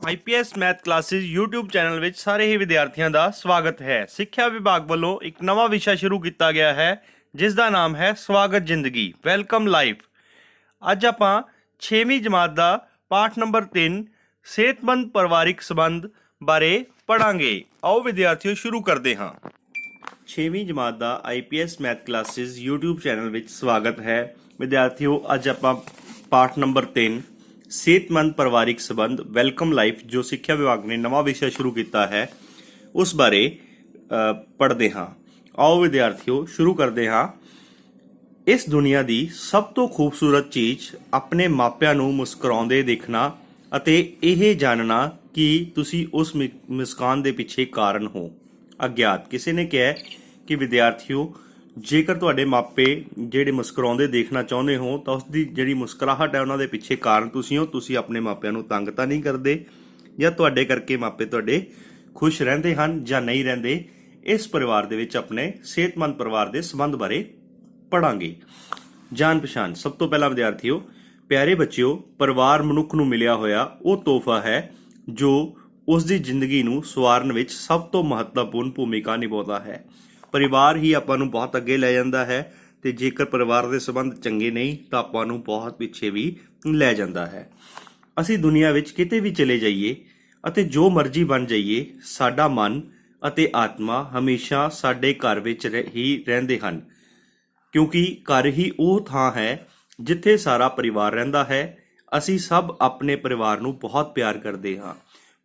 IPS math classes YouTube channel ਵਿੱਚ ਸਾਰੇ ਹੀ ਵਿਦਿਆਰਥੀਆਂ ਦਾ ਸਵਾਗਤ ਹੈ। ਸਿੱਖਿਆ ਵਿਭਾਗ ਵੱਲੋਂ ਇੱਕ ਨਵਾਂ ਵਿਸ਼ਾ ਸ਼ੁਰੂ ਕੀਤਾ ਗਿਆ ਹੈ, ਜਿਸ ਦਾ ਨਾਮ ਹੈ ਸਵਾਗਤ ਜ਼ਿੰਦਗੀ, ਵੈਲਕਮ ਲਾਈਫ। ਅੱਜ ਆਪਾਂ 6ਵੀਂ ਜਮਾਤ ਦਾ ਪਾਠ ਨੰਬਰ 3 ਸਿਹਤਮੰਦ ਪਰਿਵਾਰਿਕ ਸੰਬੰਧ ਬਾਰੇ ਪੜਾਂਗੇ ਆਓ ਵਿਦਿਆਰਥੀਓ, ਸ਼ੁਰੂ ਕਰਦੇ ਹਾਂ। 6ਵੀਂ ਜਮਾਤ ਦਾ IPS math classes YouTube channel ਵਿੱਚ ਸਵਾਗਤ ਹੈ। ਵਿਦਿਆਰਥੀਓ, ਅੱਜ ਆਪਾਂ ਪਾਠ ਨੰਬਰ 3 ਸਿਹਤਮੰਦ ਪਰਿਵਾਰਿਕ ਸੰਬੰਧ, ਵੈਲਕਮ ਲਾਈਫ, ਜੋ ਸਿੱਖਿਆ ਵਿਭਾਗ ਨੇ ਨਵਾਂ ਵਿਸ਼ਾ ਸ਼ੁਰੂ ਕੀਤਾ ਹੈ, ਉਸ ਬਾਰੇ ਪੜ੍ਹਦੇ ਹਾਂ। ਆਓ ਵਿਦਿਆਰਥੀਓ, ਸ਼ੁਰੂ ਕਰਦੇ ਹਾਂ। ਇਸ ਦੁਨੀਆ ਦੀ ਸਭ ਤੋਂ ਖੂਬਸੂਰਤ ਚੀਜ਼ ਆਪਣੇ ਮਾਪਿਆਂ ਨੂੰ ਮੁਸਕਰਾਉਂਦੇ ਦੇਖਣਾ ਅਤੇ ਇਹ ਜਾਣਨਾ ਕਿ ਤੁਸੀਂ ਉਸ ਮੁ- ਮੁਸਕਾਨ ਦੇ ਪਿੱਛੇ ਕਾਰਨ ਹੋ। ਅਗਿਆਤ। ਕਿਸੇ ਨੇ ਕਿਹਾ ਕਿ ਵਿਦਿਆਰਥੀਓ ਜੇਕਰ ਤੁਹਾਡੇ ਮਾਪੇ ਜਿਹੜੇ ਮੁਸਕਰਾਉਂਦੇ ਦੇਖਣਾ ਚਾਹੁੰਦੇ ਹੋ, ਤਾਂ ਉਸ ਦੀ ਜਿਹੜੀ ਮੁਸਕਰਾਹਟ ਹੈ ਉਹਨਾਂ ਦੇ ਪਿੱਛੇ ਕਾਰਨ ਤੁਸੀਂ ਹੋ। ਤੁਸੀਂ ਆਪਣੇ ਮਾਪਿਆਂ ਨੂੰ ਤੰਗ ਤਾਂ ਨਹੀਂ ਕਰਦੇ ਜਾਂ ਤੁਹਾਡੇ ਕਰਕੇ ਮਾਪੇ ਤੁਹਾਡੇ ਖੁਸ਼ ਰਹਿੰਦੇ ਹਨ ਜਾਂ ਨਹੀਂ ਰਹਿੰਦੇ, ਇਸ ਪਰਿਵਾਰ ਦੇ ਵਿੱਚ ਆਪਣੇ ਸਿਹਤਮੰਦ ਪਰਿਵਾਰ ਦੇ ਸੰਬੰਧ ਬਾਰੇ ਪੜਾਂਗੇ ਜਾਣ ਪਛਾਣ, ਸਭ ਤੋਂ ਪਹਿਲਾਂ ਵਿਦਿਆਰਥੀਓ, ਪਿਆਰੇ ਬੱਚਿਓ, ਪਰਿਵਾਰ ਮਨੁੱਖ ਨੂੰ ਮਿਲਿਆ ਹੋਇਆ ਉਹ ਤੋਹਫਾ ਹੈ ਜੋ ਉਸ ਦੀ ਜ਼ਿੰਦਗੀ ਨੂੰ ਸਵਾਰਨ ਵਿੱਚ ਸਭ ਤੋਂ ਮਹੱਤਵਪੂਰਨ ਭੂਮਿਕਾ ਨਿਭਾਉਂਦਾ ਹੈ। ਪਰਿਵਾਰ ਹੀ ਆਪਾਂ ਨੂੰ ਬਹੁਤ ਅੱਗੇ ਲੈ ਜਾਂਦਾ ਹੈ ਤੇ ਜੇਕਰ ਪਰਿਵਾਰ ਦੇ ਸੰਬੰਧ ਚੰਗੇ ਨਹੀਂ, ਤਾਂ ਆਪਾਂ ਨੂੰ ਬਹੁਤ ਪਿੱਛੇ ਵੀ ਲੈ ਜਾਂਦਾ ਹੈ। ਅਸੀਂ ਦੁਨੀਆ ਵਿੱਚ ਕਿਤੇ ਵੀ ਚਲੇ ਜਾਈਏ ਅਤੇ ਜੋ ਮਰਜ਼ੀ ਬਣ ਜਾਈਏ, ਸਾਡਾ ਮਨ ਅਤੇ ਆਤਮਾ ਹਮੇਸ਼ਾ ਸਾਡੇ ਘਰ ਵਿੱਚ ਰਹਿ- ਹੀ ਰਹਿੰਦੇ ਹਨ। ਕਿਉਂਕਿ ਘਰ ਹੀ ਉਹ ਥਾਂ ਹੈ ਜਿੱਥੇ ਸਾਰਾ ਪਰਿਵਾਰ ਰਹਿੰਦਾ ਹੈ। ਅਸੀਂ ਸਭ ਆਪਣੇ ਪਰਿਵਾਰ ਨੂੰ ਬਹੁਤ ਪਿਆਰ ਕਰਦੇ ਹਾਂ।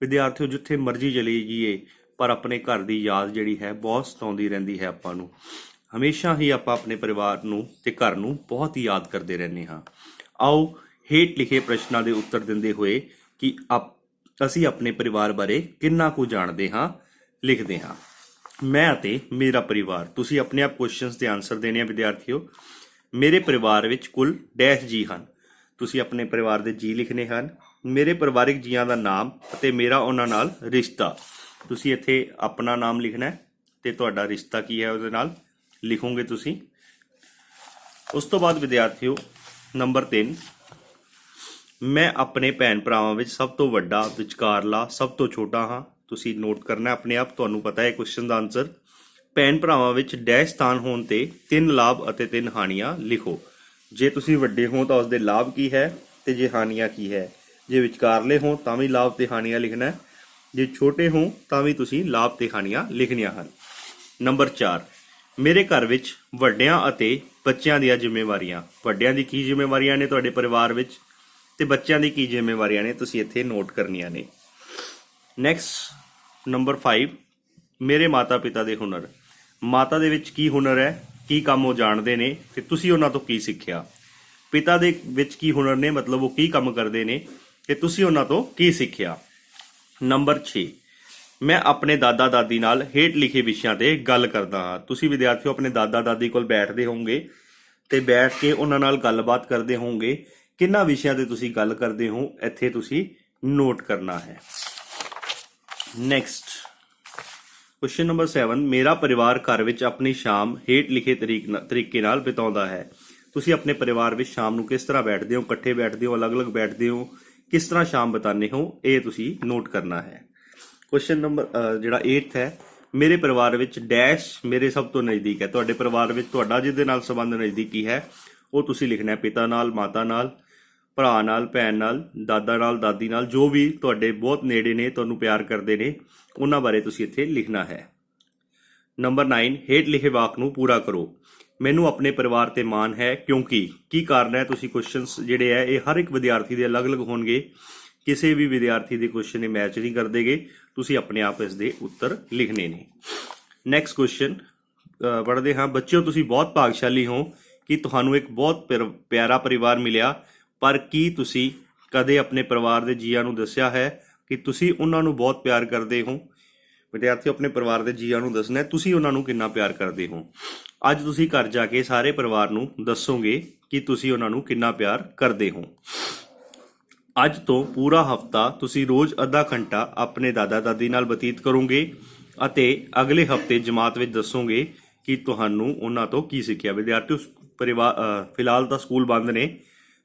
ਵਿਦਿਆਰਥੀਓ, ਜਿੱਥੇ ਮਰਜ਼ੀ ਚਲੇ ਜਾਈਏ ਪਰ ਆਪਣੇ ਘਰ ਦੀ ਯਾਦ ਜਿਹੜੀ ਹੈ ਬਹੁਤ ਸਤਾਉਂਦੀ ਰਹਿੰਦੀ ਹੈ ਆਪਾਂ ਨੂੰ। ਹਮੇਸ਼ਾ ਹੀ ਆਪਾਂ ਆਪਣੇ ਪਰਿਵਾਰ ਨੂੰ ਤੇ ਘਰ ਨੂੰ ਬਹੁਤ ਹੀ ਯਾਦ ਕਰਦੇ ਰਹਿੰਦੇ ਹਾਂ। ਆਓ ਹੇਠ ਲਿਖੇ ਪ੍ਰਸ਼ਨਾਂ ਦੇ ਉੱਤਰ ਦਿੰਦੇ ਹੋਏ ਕਿ ਆਪ ਅਸੀਂ ਆਪਣੇ ਪਰਿਵਾਰ ਬਾਰੇ ਕਿੰਨਾ ਕੁ ਜਾਣਦੇ ਹਾਂ, ਲਿਖਦੇ ਹਾਂ। ਮੈਂ ਅਤੇ ਮੇਰਾ ਪਰਿਵਾਰ, ਤੁਸੀਂ ਆਪਣੇ ਆਪ ਕੁਐਸਚਨਸ ਦੇ ਆਨਸਰ ਦੇਣੇ ਆ ਵਿਦਿਆਰਥੀਓ। ਮੇਰੇ ਪਰਿਵਾਰ ਵਿੱਚ ਕੁੱਲ ਡੈਸ਼ ਜੀ ਹਨ। ਤੁਸੀਂ ਆਪਣੇ ਪਰਿਵਾਰ ਦੇ ਜੀ ਲਿਖਣੇ ਹਨ। ਮੇਰੇ ਪਰਿਵਾਰਿਕ ਜੀਆਂ ਦਾ ਨਾਮ ਅਤੇ ਮੇਰਾ ਉਹਨਾਂ ਨਾਲ ਰਿਸ਼ਤਾ। ਤੁਸੀਂ ਇੱਥੇ ਆਪਣਾ ਨਾਮ ਲਿਖਣਾ ਹੈ ਤੇ ਤੁਹਾਡਾ ਰਿਸ਼ਤਾ ਕੀ ਹੈ ਉਹਦੇ ਨਾਲ ਲਿਖੋਗੇ ਤੁਸੀਂ। ਉਸ ਤੋਂ ਬਾਅਦ ਵਿਦਿਆਰਥੀਓ, ਨੰਬਰ 3 ਮੈਂ ਆਪਣੇ ਭੈਣ ਭਰਾਵਾਂ ਵਿੱਚ ਸਭ ਤੋਂ ਵੱਡਾ, ਵਿਚਕਾਰਲਾ, ਸਭ ਤੋਂ ਛੋਟਾ ਹਾਂ। ਤੁਸੀਂ ਨੋਟ ਕਰਨਾ ਆਪਣੇ ਆਪ, ਤੁਹਾਨੂੰ ਪਤਾ ਹੈ ਕੁਐਸਚਨ ਦਾ ਆਨਸਰ ਭੈਣ ਭਰਾਵਾਂ ਵਿੱਚ ਡੈਸ਼ ਸਥਾਨ ਹੋਣ ਤੇ ਤਿੰਨ ਲਾਭ ਅਤੇ ਤਿੰਨ ਹਾਨੀਆਂ ਲਿਖੋ। ਜੇ ਤੁਸੀਂ ਵੱਡੇ ਹੋ ਤਾਂ ਉਸ ਦੇ ਲਾਭ ਕੀ ਹੈ ਤੇ ਜੇ ਹਾਨੀਆਂ ਕੀ ਹੈ? ਜੇ ਵਿਚਕਾਰਲੇ ਹੋ ਤਾਂ ਵੀ ਲਾਭ ਤੇ ਹਾਨੀਆਂ ਲਿਖਣਾ ਹੈ। ਜੇ ਛੋਟੇ ਹੋ ਤਾਂ ਵੀ ਤੁਸੀਂ ਲਾਭ ਤੇ ਹਾਨੀਆਂ ਲਿਖਣੀਆਂ ਹਨ। ਨੰਬਰ 4 ਮੇਰੇ ਘਰ ਵਿੱਚ ਵੱਡਿਆਂ ਅਤੇ ਬੱਚਿਆਂ ਦੀਆਂ ਜ਼ਿੰਮੇਵਾਰੀਆਂ। ਵੱਡਿਆਂ ਦੀ ਕੀ ਜ਼ਿੰਮੇਵਾਰੀਆਂ ਨੇ ਤੁਹਾਡੇ ਪਰਿਵਾਰ ਵਿੱਚ? ਤੇ ਬੱਚਿਆਂ ਦੀ ਕੀ ਜ਼ਿੰਮੇਵਾਰੀਆਂ ਨੇ ਤੁਸੀਂ ਇੱਥੇ ਨੋਟ ਕਰਨੀਆਂ ਨੇ? ਨੈਕਸਟ ਨੰਬਰ 5 ਮੇਰੇ ਮਾਤਾ-ਪਿਤਾ ਦੇ ਹੁਨਰ। ਮਾਤਾ ਦੇ ਵਿੱਚ ਕੀ ਹੁਨਰ ਹੈ? ਕੀ ਕੰਮ ਉਹ ਜਾਣਦੇ ਨੇ? ਤੇ ਤੁਸੀਂ ਉਹਨਾਂ ਤੋਂ ਕੀ ਸਿੱਖਿਆ? ਪਿਤਾ ਦੇ ਵਿੱਚ ਕੀ ਹੁਨਰ ਨੇ? ਮਤਲਬ ਉਹ ਕੀ ਕੰਮ ਕਰਦੇ ਨੇ? ਤੇ ਤੁਸੀਂ ਉਹਨਾਂ ਤੋਂ ਕੀ ਸਿੱਖਿਆ? ਨੰਬਰ 6 ਮੈਂ ਆਪਣੇ ਦਾਦਾ ਦਾਦੀ ਨਾਲ ਹੇਠ ਲਿਖੇ ਵਿਸ਼ਿਆਂ ਤੇ ਗੱਲ ਕਰਦਾ ਹਾਂ। ਤੁਸੀਂ ਵਿਦਿਆਰਥੀਓ, ਆਪਣੇ ਦਾਦਾ ਦਾਦੀ ਕੋਲ ਬੈਠਦੇ ਹੋਵੋਗੇ ਤੇ ਬੈਠ ਕੇ ਉਹਨਾਂ ਨਾਲ ਗੱਲਬਾਤ ਕਰਦੇ ਹੋਵੋਗੇ ਕਿੰਨਾ ਵਿਸ਼ਿਆਂ ਤੇ ਤੁਸੀਂ ਗੱਲ ਕਰਦੇ ਹੋ, ਇੱਥੇ ਤੁਸੀਂ ਨੋਟ ਕਰਨਾ ਹੈ। ਨੈਕਸਟ ਕੁਐਸਚਨ ਨੰਬਰ 7 ਮੇਰਾ ਪਰਿਵਾਰ ਘਰ ਵਿੱਚ ਆਪਣੀ ਸ਼ਾਮ ਹੇਠ ਲਿਖੇ ਤਰੀਕ ਤਰੀਕੇ ਨਾਲ ਬਿਤਾਉਂਦਾ ਹੈ। ਤੁਸੀਂ ਆਪਣੇ ਪਰਿਵਾਰ ਵਿੱਚ ਸ਼ਾਮ ਨੂੰ ਕਿਸ ਤਰ੍ਹਾਂ ਬੈਠਦੇ ਹੋ? ਇਕੱਠੇ ਬੈਠਦੇ ਹੋ? ਅਲੱਗ-ਅਲੱਗ ਬੈਠਦੇ ਹੋ? ਕਿਸ ਤਰ੍ਹਾਂ ਸ਼ਾਮ ਬਿਤਾਉਂਦੇ ਹੋ, ਇਹ ਤੁਸੀਂ ਨੋਟ ਕਰਨਾ ਹੈ। ਕੁਐਸਚਨ ਨੰਬਰ ਜਿਹੜਾ 8th ਹੈ, ਮੇਰੇ ਪਰਿਵਾਰ ਵਿੱਚ ਡੈਸ਼ ਮੇਰੇ ਸਭ ਤੋਂ ਨਜ਼ਦੀਕ ਹੈ। ਤੁਹਾਡੇ ਪਰਿਵਾਰ ਵਿੱਚ ਤੁਹਾਡਾ ਜਿਹਦੇ ਨਾਲ ਸੰਬੰਧ ਨਜ਼ਦੀਕੀ ਹੈ, ਉਹ ਤੁਸੀਂ ਲਿਖਣਾ ਹੈ ਪਿਤਾ ਨਾਲ, ਮਾਤਾ ਨਾਲ, ਭਰਾ ਨਾਲ, ਭੈਣ ਨਾਲ, ਦਾਦਾ ਨਾਲ, ਦਾਦੀ ਨਾਲ, ਜੋ ਵੀ ਤੁਹਾਡੇ ਬਹੁਤ ਨੇੜੇ ਨੇ, ਤੁਹਾਨੂੰ ਪਿਆਰ ਕਰਦੇ ਨੇ, ਉਹਨਾਂ ਬਾਰੇ ਤੁਸੀਂ ਇੱਥੇ ਲਿਖਣਾ ਹੈ। ਨੰਬਰ 9 ਹੇਠ ਲਿਖੇ ਵਾਕ ਨੂੰ ਪੂਰਾ ਕਰੋ। ਮੈਨੂੰ ਆਪਣੇ ਪਰਿਵਾਰ ਤੇ ਮਾਣ ਹੈ, ਕਿਉਂਕਿ ਕੀ ਕਾਰਨ ਹੈ ਤੁਸੀਂ ਕੁਐਸਚਨਸ ਜਿਹੜੇ ਹੈ, ਇਹ ਹਰ ਇੱਕ ਵਿਦਿਆਰਥੀ ਦੇ ਅਲੱਗ-ਅਲੱਗ ਹੋਣਗੇ। ਕਿਸੇ ਵੀ ਵਿਦਿਆਰਥੀ ਦੇ ਕੁਐਸਚਨ ਇਹ ਮੈਚ ਨਹੀਂ ਕਰਦੇਗੇ ਤੁਸੀਂ ਆਪਣੇ ਆਪ ਇਸ ਦੇ ਉੱਤਰ ਲਿਖਣੇ ਨੇ। ਨੈਕਸਟ ਕੁਐਸਚਨ ਪੜ੍ਹਦੇ ਹਾਂ। ਬੱਚਿਓ, ਤੁਸੀਂ ਬਹੁਤ ਭਾਗਸ਼ਾਲੀ ਹੋ ਕਿ ਤੁਹਾਨੂੰ ਇੱਕ ਬਹੁਤ ਪਿਰ- ਪਿਆਰਾ ਪਰਿਵਾਰ ਮਿਲਿਆ। ਪਰ ਕੀ ਤੁਸੀਂ ਕਦੇ ਆਪਣੇ ਪਰਿਵਾਰ ਦੇ ਜੀਆਂ ਨੂੰ ਦੱਸਿਆ ਹੈ ਕਿ ਤੁਸੀਂ ਉਹਨਾਂ ਨੂੰ ਬਹੁਤ ਪਿਆਰ ਕਰਦੇ ਹੋ? ਵਿਦਿਆਰਥੀ ਆਪਣੇ ਪਰਿਵਾਰ ਦੇ ਜੀਆਂ ਨੂੰ ਦੱਸਣਾ ਤੁਸੀਂ ਉਹਨਾਂ ਨੂੰ ਕਿੰਨਾ ਪਿਆਰ ਕਰਦੇ ਹੋ? ਅੱਜ ਤੁਸੀਂ ਘਰ ਜਾ ਕੇ ਸਾਰੇ ਪਰਿਵਾਰ ਨੂੰ ਦੱਸੋਗੇ ਕਿ ਤੁਸੀਂ ਉਹਨਾਂ ਨੂੰ ਕਿੰਨਾ ਪਿਆਰ ਕਰਦੇ ਹੋ। ਅੱਜ ਤੋਂ ਪੂਰਾ ਹਫਤਾ ਤੁਸੀਂ ਰੋਜ਼ ਅੱਧਾ ਘੰਟਾ ਆਪਣੇ ਦਾਦਾ ਦਾਦੀ ਨਾਲ ਬਤੀਤ ਕਰੋਗੇ ਅਤੇ ਅਗਲੇ ਹਫ਼ਤੇ ਜਮਾਤ ਵਿੱਚ ਦੱਸੋਗੇ ਕਿ ਤੁਹਾਨੂੰ ਉਹਨਾਂ ਤੋਂ ਕੀ ਸਿੱਖਿਆ। ਵਿਦਿਆਰਥੀ ਉਸ ਪਰਿਵਾਰ ਫਿਲਹਾਲ ਤਾਂ ਸਕੂਲ ਬੰਦ ਨੇ,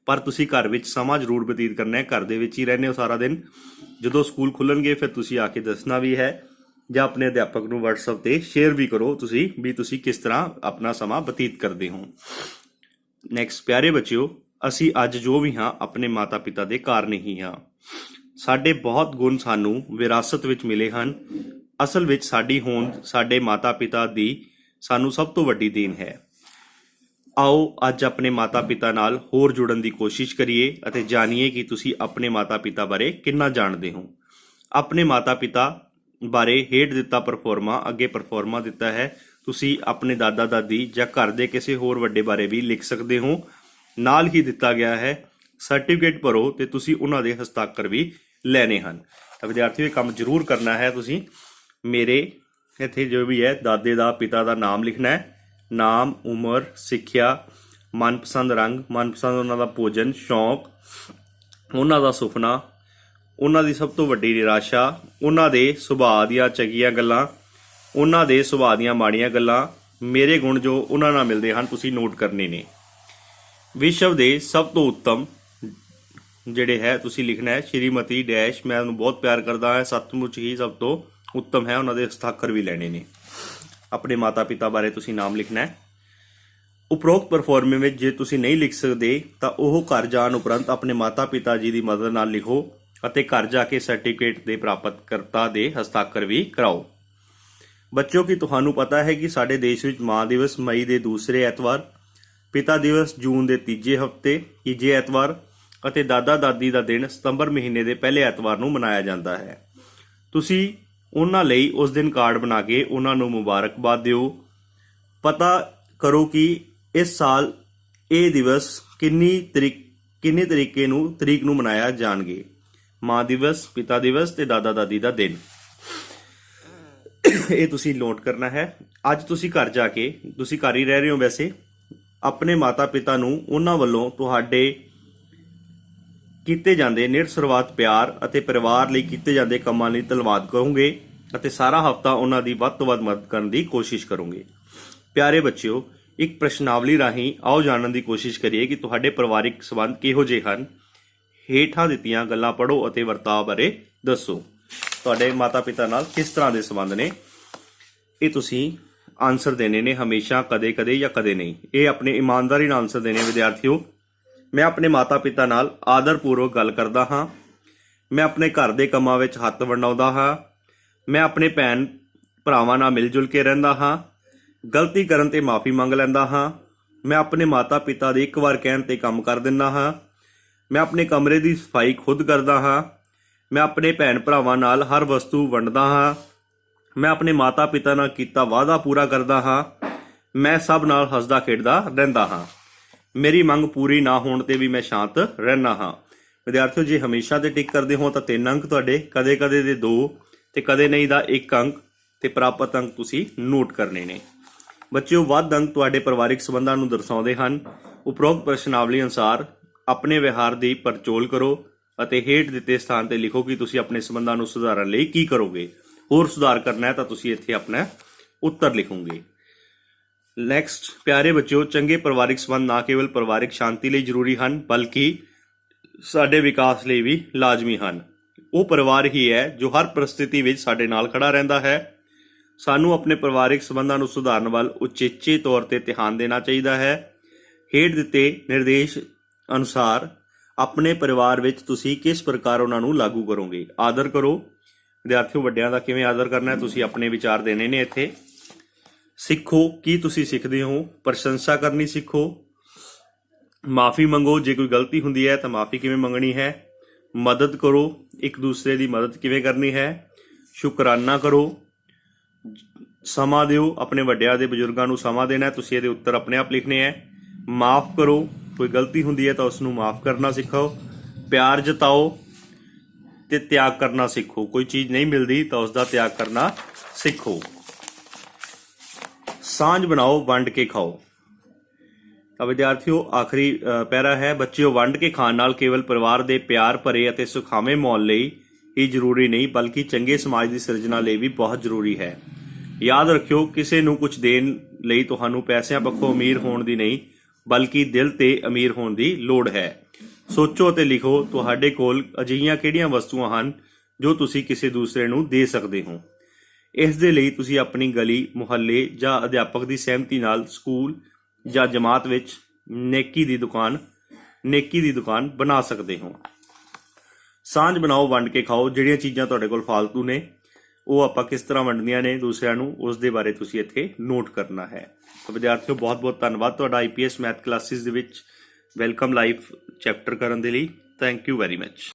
ਪਰ ਤੁਸੀਂ ਘਰ ਵਿੱਚ ਸਮਾਂ ਜ਼ਰੂਰ ਬਤੀਤ ਕਰਨਾ ਹੈ। ਘਰ ਦੇ ਵਿੱਚ ਹੀ ਰਹਿੰਦੇ ਹੋ ਸਾਰਾ ਦਿਨ। ਜਦੋਂ ਸਕੂਲ ਖੁੱਲਣਗੇ, ਫਿਰ ਤੁਸੀਂ ਆ ਕੇ ਦੱਸਣਾ ਵੀ ਹੈ। ਜਾਂ ਆਪਣੇ ਅਧਿਆਪਕ ਨੂੰ WhatsApp ਤੇ ਸ਼ੇਅਰ ਵੀ ਕਰੋ ਤੁਸੀਂ ਵੀ ਤੁਸੀਂ ਕਿਸ ਤਰ੍ਹਾਂ ਆਪਣਾ ਸਮਾਂ ਬਤੀਤ ਕਰਦੇ ਹੋ। ਨੈਕਸਟ ਪਿਆਰੇ ਬੱਚਿਓ, ਅਸੀਂ ਅੱਜ ਜੋ ਵੀ ਹਾਂ, ਆਪਣੇ ਮਾਤਾ-ਪਿਤਾ ਦੇ ਕਾਰਨ ਹੀ ਹਾਂ। ਸਾਡੇ ਬਹੁਤ ਗੁਣ ਸਾਨੂੰ ਵਿਰਾਸਤ ਵਿੱਚ ਮਿਲੇ ਹਨ। ਅਸਲ ਵਿੱਚ ਸਾਡੀ ਹੋਂਦ, ਸਾਡੇ ਮਾਤਾ-ਪਿਤਾ ਦੀ ਸਾਨੂੰ ਸਭ ਤੋਂ ਵੱਡੀ ਦੇਣ ਹੈ। ਆਓ, ਅੱਜ ਆਪਣੇ ਮਾਤਾ-ਪਿਤਾ ਨਾਲ ਹੋਰ ਜੁੜਨ ਦੀ ਕੋਸ਼ਿਸ਼ ਕਰੀਏ ਅਤੇ ਜਾਣੀਏ ਕਿ ਤੁਸੀਂ ਆਪਣੇ ਮਾਤਾ-ਪਿਤਾ ਬਾਰੇ ਕਿੰਨਾ ਜਾਣਦੇ ਹੋ। ਆਪਣੇ ਮਾਤਾ-ਪਿਤਾ ਬਾਰੇ ਹੇਠ ਦਿੱਤਾ ਪਰਫਾਰਮਾ, ਅੱਗੇ ਪਰਫਾਰਮਾ ਦਿੱਤਾ ਹੈ। ਤੁਸੀਂ ਆਪਣੇ ਦਾਦਾ-ਦਾਦੀ ਜਾਂ ਘਰ ਦੇ ਕਿਸੇ ਹੋਰ ਵੱਡੇ ਬਾਰੇ ਵੀ ਲਿਖ ਸਕਦੇ ਹੋ। ਨਾਲ ਹੀ ਦਿੱਤਾ ਗਿਆ ਹੈ ਸਰਟੀਫਿਕੇਟ ਭਰੋ ਤੇ ਤੁਸੀਂ ਉਹਨਾਂ ਦੇ ਹਸਤਾਖਰ ਵੀ ਲੈਣੇ ਹਨ। ਤਾਂ ਵਿਦਿਆਰਥੀਓ ਇਹ ਕੰਮ ਜ਼ਰੂਰ ਕਰਨਾ ਹੈ ਤੁਸੀਂ। ਮੇਰੇ ਇੱਥੇ ਜੋ ਵੀ ਹੈ, ਦਾਦੇ ਦਾ, ਪਿਤਾ ਦਾ ਨਾਮ ਲਿਖਣਾ ਹੈ। ਨਾਮ, ਉਮਰ, ਸਿੱਖਿਆ, ਮਨਪਸੰਦ ਰੰਗ, ਮਨਪਸੰਦ ਉਹਨਾਂ ਦਾ ਭੋਜਨ, ਸ਼ੌਂਕ, ਉਹਨਾਂ ਦਾ ਸੁਪਨਾ ਉਹਨਾਂ ਦੀ ਸਭ ਤੋਂ ਵੱਡੀ ਨਿਰਾਸ਼ਾ, ਉਹਨਾਂ ਦੇ ਸੁਭਾਅ ਦੀਆਂ ਚੰਗੀਆਂ ਗੱਲਾਂ, ਉਹਨਾਂ ਦੇ ਸੁਭਾਅ ਦੀਆਂ ਮਾੜੀਆਂ ਗੱਲਾਂ, ਮੇਰੇ ਗੁਣ ਜੋ ਉਹਨਾਂ ਨਾਲ ਮਿਲਦੇ ਹਨ, ਤੁਸੀਂ ਨੋਟ ਕਰਨੇ ਨੇ। ਵਿਸ਼ਵ ਦੇ ਸਭ ਤੋਂ ਉੱਤਮ ਜਿਹੜੇ ਹੈ, ਤੁਸੀਂ ਲਿਖਣਾ ਹੈ, ਸ਼੍ਰੀਮਤੀ ਡੈਸ਼, ਮੈਂ ਉਹਨੂੰ ਬਹੁਤ ਪਿਆਰ ਕਰਦਾ ਹਾਂ, ਸੱਚਮੁੱਚ ਹੀ ਸਭ ਤੋਂ ਉੱਤਮ ਹੈ, ਉਹਨਾਂ ਦੇ ਹਸਤਾਖਰ ਵੀ ਲੈਣੇ ਨੇ। ਆਪਣੇ ਮਾਤਾ-ਪਿਤਾ ਬਾਰੇ ਤੁਸੀਂ ਨਾਮ ਲਿਖਣਾ ਹੈ। ਉਪਰੋਕਤ ਪਰਫਾਰਮੇ ਵਿੱਚ ਜੇ ਤੁਸੀਂ ਨਹੀਂ ਲਿਖ ਸਕਦੇ, ਤਾਂ ਉਹ ਘਰ ਜਾਣ ਉਪਰੰਤ ਆਪਣੇ ਮਾਤਾ-ਪਿਤਾ ਜੀ ਦੀ ਮਦਦ ਨਾਲ ਲਿਖੋ। ਅਤੇ ਘਰ ਜਾ ਕੇ ਸਰਟੀਫਿਕੇਟ ਦੇ ਪ੍ਰਾਪਤਕਰਤਾ ਦੇ ਹਸਤਾਖਰ ਵੀ ਕਰਾਓ। ਬੱਚਿਓ, ਕੀ ਤੁਹਾਨੂੰ ਪਤਾ ਹੈ ਕਿ ਸਾਡੇ ਦੇਸ਼ ਵਿੱਚ ਮਾਂ ਦਿਵਸ ਮਈ ਦੇ ਦੂਸਰੇ ਐਤਵਾਰ, ਪਿਤਾ ਦਿਵਸ ਜੂਨ ਦੇ ਤੀਜੇ ਹਫ਼ਤੇ, ਤੀਜੇ ਐਤਵਾਰ ਅਤੇ ਦਾਦਾ ਦਾਦੀ ਦਾ ਦਿਨ ਸਤੰਬਰ ਮਹੀਨੇ ਦੇ ਪਹਿਲੇ ਐਤਵਾਰ ਨੂੰ ਮਨਾਇਆ ਜਾਂਦਾ ਹੈ। ਤੁਸੀਂ ਉਹਨਾਂ ਲਈ ਉਸ ਦਿਨ ਕਾਰਡ ਬਣਾ ਕੇ ਉਹਨਾਂ ਨੂੰ ਮੁਬਾਰਕਬਾਦ ਦਿਓ। ਪਤਾ ਕਰੋ ਕਿ ਇਸ ਸਾਲ ਇਹ ਦਿਵਸ ਕਿੰਨੀ ਤਰੀਕ, ਕਿੰਨੇ ਤਰੀਕੇ ਨੂੰ, ਤਰੀਕ ਨੂੰ ਮਨਾਇਆ ਜਾਣਗੇ। ਮਾਂ ਦਿਵਸ, ਪਿਤਾ ਦਿਵਸ ਤੇ ਦਾਦਾ ਦਾਦੀ ਦਾ ਦਿਨ। ਇਹ ਤੁਸੀਂ ਨੋਟ ਕਰਨਾ ਹੈ। ਅੱਜ ਤੁਸੀਂ ਘਰ ਜਾ ਕੇ, ਤੁਸੀਂ ਘਰ ਹੀ ਰਹਿ ਰਹੇ ਹੋ ਵੈਸੇ। ਆਪਣੇ ਮਾਤਾ-ਪਿਤਾ ਨੂੰ ਉਹਨਾਂ ਵੱਲੋਂ ਤੁਹਾਡੇ ਕੀਤੇ ਜਾਂਦੇ ਨਿਰਸਰਵਾਤ ਪਿਆਰ ਅਤੇ ਪਰਿਵਾਰ ਲਈ ਕੀਤੇ ਜਾਂਦੇ ਕੰਮਾਂ ਲਈ ਧੰਨਵਾਦ ਕਰੋਗੇ ਅਤੇ ਸਾਰਾ ਹਫਤਾ ਉਹਨਾਂ ਦੀ ਵੱਧ ਤੋਂ ਵੱਧ ਮਦਦ ਕਰਨ ਦੀ ਕੋਸ਼ਿਸ਼ ਕਰੋਗੇ। ਪਿਆਰੇ ਬੱਚਿਓ, ਇੱਕ ਪ੍ਰਸ਼ਨਾਵਲੀ ਰਾਹੀਂ ਆਓ ਜਾਣਨ ਦੀ ਕੋਸ਼ਿਸ਼ ਕਰੀਏ ਕਿ ਤੁਹਾਡੇ ਪਰਿਵਾਰਿਕ ਸਬੰਧ ਕਿਹੋ ਜਿਹੇ ਹਨ। ਹੇਠਾਂ ਦਿੱਤੀਆਂ ਗੱਲਾਂ ਪੜ੍ਹੋ ਅਤੇ ਵਰਤਾਅ ਬਾਰੇ ਦੱਸੋ। ਤੁਹਾਡੇ ਮਾਤਾ-ਪਿਤਾ ਨਾਲ ਕਿਸ ਤਰ੍ਹਾਂ ਦੇ ਸੰਬੰਧ ਨੇ? ਇਹ ਤੁਸੀਂ ਆਨਸਰ ਦੇਣੇ ਨੇ ਹਮੇਸ਼ਾ, ਕਦੇ-ਕਦੇ ਜਾਂ ਕਦੇ ਨਹੀਂ। ਇਹ ਆਪਣੇ ਇਮਾਨਦਾਰੀ ਨਾਲ ਆਨਸਰ ਦੇਣੇ ਵਿਦਿਆਰਥੀਓ। ਮੈਂ ਆਪਣੇ ਮਾਤਾ-ਪਿਤਾ ਨਾਲ ਆਦਰਪੂਰਵਕ ਗੱਲ ਕਰਦਾ ਹਾਂ। ਮੈਂ ਆਪਣੇ ਘਰ ਦੇ ਕੰਮਾਂ ਵਿੱਚ ਹੱਥ ਵੰਡਾਉਂਦਾ ਹਾਂ। ਮੈਂ ਆਪਣੇ ਭੈਣ ਭਰਾਵਾਂ ਨਾਲ ਮਿਲ ਜੁਲ ਕੇ ਰਹਿੰਦਾ ਹਾਂ। ਗਲਤੀ ਕਰਨ ਤੇ ਮਾਫੀ ਮੰਗ ਲੈਂਦਾ ਹਾਂ। ਮੈਂ ਆਪਣੇ ਮਾਤਾ-ਪਿਤਾ ਦੇ ਇੱਕ ਵਾਰ ਕਹਿਣ ਤੇ ਕੰਮ ਕਰ ਦਿੰਦਾ ਹਾਂ। ਮੈਂ ਆਪਣੇ ਕਮਰੇ ਦੀ ਸਫ਼ਾਈ ਖੁਦ ਕਰਦਾ ਹਾਂ। ਮੈਂ ਆਪਣੇ ਭੈਣ ਭਰਾਵਾਂ ਨਾਲ ਹਰ ਵਸਤੂ ਵੰਡਦਾ ਹਾਂ। ਮੈਂ ਆਪਣੇ ਮਾਤਾ-ਪਿਤਾ ਨਾਲ ਕੀਤਾ ਵਾਅਦਾ ਪੂਰਾ ਕਰਦਾ ਹਾਂ। ਮੈਂ ਸਭ ਨਾਲ ਹੱਸਦਾ ਖੇਡਦਾ ਰਹਿੰਦਾ ਹਾਂ। ਮੇਰੀ ਮੰਗ ਪੂਰੀ ਨਾ ਹੋਣ ਤੇ ਵੀ ਮੈਂ ਸ਼ਾਂਤ ਰਹਿਣਾ ਹਾਂ। ਵਿਦਿਆਰਥੀਓ, ਜੇ ਹਮੇਸ਼ਾ ਤੇ ਟਿਕ ਕਰਦੇ ਹੋ ਤਾਂ ਤਿੰਨ ਅੰਕ ਤੁਹਾਡੇ ਕਦੇ-ਕਦੇ ਦੇ 2 ਤੇ ਕਦੇ ਨਹੀਂ ਦਾ 1 ਅੰਕ ਤੇ ਪ੍ਰਾਪਤ ਅੰਕ ਤੁਸੀਂ ਨੋਟ ਕਰਨੇ ਨੇ। ਬੱਚਿਓ, ਵੱਧ ਅੰਕ ਤੁਹਾਡੇ ਪਰਿਵਾਰਿਕ ਸਬੰਧਾਂ ਨੂੰ ਦਰਸਾਉਂਦੇ ਹਨ। ਉਪਰੋਕਤ ਪ੍ਰਸ਼ਨਾਵਲੀ ਅਨੁਸਾਰ ਆਪਣੇ ਵਿਹਾਰ ਦੀ ਪਰਚੋਲ ਕਰੋ ਅਤੇ ਹੇਠ ਦਿੱਤੇ ਸਥਾਨ ਤੇ ਲਿਖੋ ਕਿ ਤੁਸੀਂ ਆਪਣੇ ਸੰਬੰਧਾਂ ਨੂੰ ਸੁਧਾਰਨ ਲਈ ਕੀ ਕਰੋਗੇ। ਹੋਰ ਸੁਧਾਰ ਕਰਨਾ ਹੈ ਤਾਂ ਤੁਸੀਂ ਇੱਥੇ ਆਪਣਾ ਉੱਤਰ ਲਿਖੋਗੇ। ਨੈਕਸਟ ਪਿਆਰੇ ਬੱਚਿਓ, ਚੰਗੇ ਪਰਿਵਾਰਿਕ ਸੰਬੰਧ ਨਾ ਕੇਵਲ ਪਰਿਵਾਰਿਕ ਸ਼ਾਂਤੀ ਲਈ ਜ਼ਰੂਰੀ ਹਨ, ਬਲਕਿ ਸਾਡੇ ਵਿਕਾਸ ਲਈ ਵੀ ਲਾਜ਼ਮੀ ਹਨ। ਉਹ ਪਰਿਵਾਰ ਹੀ ਹੈ ਜੋ ਹਰ ਪਰਿਸਥਿਤੀ ਵਿੱਚ ਸਾਡੇ ਨਾਲ ਖੜਾ ਰਹਿੰਦਾ ਹੈ। ਸਾਨੂੰ ਆਪਣੇ ਪਰਿਵਾਰਿਕ ਸੰਬੰਧਾਂ ਨੂੰ ਸੁਧਾਰਨ ਵੱਲ ਉਚੇਚੇ ਤੌਰ ਤੇ ਧਿਆਨ ਦੇਣਾ ਚਾਹੀਦਾ ਹੈ। ਹੇਠ ਦਿੱਤੇ ਨਿਰਦੇਸ਼ ਅਨੁਸਾਰ ਆਪਣੇ ਪਰਿਵਾਰ ਵਿੱਚ ਤੁਸੀਂ ਕਿਸ ਪ੍ਰਕਾਰ ਉਹਨਾਂ ਨੂੰ ਲਾਗੂ ਕਰੋਗੇ? ਆਦਰ ਕਰੋ। ਵਿਦਿਆਰਥੀਓ, ਵੱਡਿਆਂ ਦਾ ਕਿਵੇਂ ਆਦਰ ਕਰਨਾ ਹੈ? ਤੁਸੀਂ ਆਪਣੇ ਵਿਚਾਰ ਦੇਣੇ ਨੇ ਇੱਥੇ। ਸਿੱਖੋ ਕੀ ਤੁਸੀਂ ਸਿੱਖਦੇ ਹੋ? ਪ੍ਰਸ਼ੰਸਾ ਕਰਨੀ ਸਿੱਖੋ। ਮਾਫੀ ਮੰਗੋ। ਜੇ ਕੋਈ ਗਲਤੀ ਹੁੰਦੀ ਹੈ ਤਾਂ ਮਾਫੀ ਕਿਵੇਂ ਮੰਗਣੀ ਹੈ? ਮਦਦ ਕਰੋ। ਇੱਕ ਦੂਸਰੇ ਦੀ ਮਦਦ ਕਿਵੇਂ ਕਰਨੀ ਹੈ? ਸ਼ੁਕਰਾਨਾ ਕਰੋ। ਸਮਾਂ ਦਿਓ। ਆਪਣੇ ਵੱਡਿਆਂ ਦੇ ਬਜ਼ੁਰਗਾਂ ਨੂੰ ਸਮਾਂ ਦੇਣਾ ਤੁਸੀਂ ਇਹਦੇ ਉੱਤਰ ਆਪਣੇ ਆਪ ਲਿਖਣੇ ਹੈ। ਮਾਫ ਕਰੋ। ਕੋਈ ਗਲਤੀ ਹੁੰਦੀ ਹੈ ਤਾਂ ਉਸ ਨੂੰ ਮਾਫ ਕਰਨਾ ਸਿੱਖੋ ਪਿਆਰ ਜਤਾਓ ਤੇ ਤਿਆਗ ਕਰਨਾ ਸਿੱਖੋ। ਕੋਈ ਚੀਜ਼ ਨਹੀਂ ਮਿਲਦੀ ਤਾਂ ਉਸ ਦਾ ਤਿਆਗ ਕਰਨਾ ਸਿੱਖੋ। ਸਾਂਝ ਬਣਾਓ ਵੰਡ ਕੇ ਖਾਓ। ਤਾਂ ਵਿਦਿਆਰਥੀਓ ਆਖਰੀ ਅ, ਪੈਰਾ ਹੈ ਬੱਚਿਓ ਵੰਡ ਕੇ ਖਾਣ ਨਾਲ ਕੇਵਲ ਪਰਿਵਾਰ ਦੇ ਪਿਆਰ ਭਰੇ ਅਤੇ ਸੁਖਾਵੇਂ ਮਾਹੌਲ ਲਈ ਹੀ ਜ਼ਰੂਰੀ ਨਹੀਂ ਬਲਕਿ ਚੰਗੇ ਸਮਾਜ ਦੀ ਸਿਰਜਣਾ ਲਈ ਵੀ ਬਹੁਤ ਜ਼ਰੂਰੀ ਹੈ। ਯਾਦ ਰੱਖਿਓ ਕਿਸੇ ਨੂੰ ਕੁਝ ਦੇਣ ਲਈ ਤੁਹਾਨੂੰ ਪੈਸਿਆਂ ਪੱਖੋਂ ਅਮੀਰ ਹੋਣ ਦੀ ਨਹੀਂ ਬਲਕਿ ਦਿਲ ਤੇ ਅਮੀਰ ਹੋਣ ਦੀ ਲੋੜ ਹੈ। ਸੋਚੋ ਅਤੇ ਲਿਖੋ, ਤੁਹਾਡੇ ਕੋਲ ਅਜਿਹੀਆਂ ਕਿਹੜੀਆਂ ਵਸਤੂਆਂ ਹਨ ਜੋ ਤੁਸੀਂ ਕਿਸੇ ਦੂਸਰੇ ਨੂੰ ਦੇ ਸਕਦੇ ਹੋ? ਇਸ ਦੇ ਲਈ ਤੁਸੀਂ ਆਪਣੀ ਗਲੀ, ਮੁਹੱਲੇ ਜਾਂ ਅਧਿਆਪਕ ਦੀ ਸਹਿਮਤੀ ਨਾਲ ਸਕੂਲ ਜਾਂ ਜਮਾਤ ਵਿੱਚ ਨੇਕੀ ਦੀ ਦੁਕਾਨ, ਨੇਕੀ ਦੀ ਦੁਕਾਨ ਬਣਾ ਸਕਦੇ ਹੋ। ਸਾਂਝ ਬਣਾਓ, ਵੰਡ ਕੇ ਖਾਓ, ਜਿਹੜੀਆਂ ਚੀਜ਼ਾਂ ਤੁਹਾਡੇ ਕੋਲ ਫालतू ਨੇ। ਉਹ ਆਪਾਂ ਕਿਸ ਤਰ੍ਹਾਂ ਵੰਡਣੀਆਂ ਨੇ ਦੂਸਰਿਆਂ ਨੂੰ, ਉਸ ਦੇ ਬਾਰੇ ਤੁਸੀਂ ਇੱਥੇ ਨੋਟ ਕਰਨਾ ਹੈ। ਤਾਂ ਵਿਦਿਆਰਥੀਓ ਬਹੁਤ ਬਹੁਤ ਧੰਨਵਾਦ ਤੁਹਾਡਾ ਆਈਪੀਐਸ ਮੈਥ ਕਲਾਸਿਸ ਦੇ ਵਿੱਚ ਵੈਲਕਮ ਲਾਈਫ ਚੈਪਟਰ ਕਰਨ ਦੇ ਲਈ। Thank you very much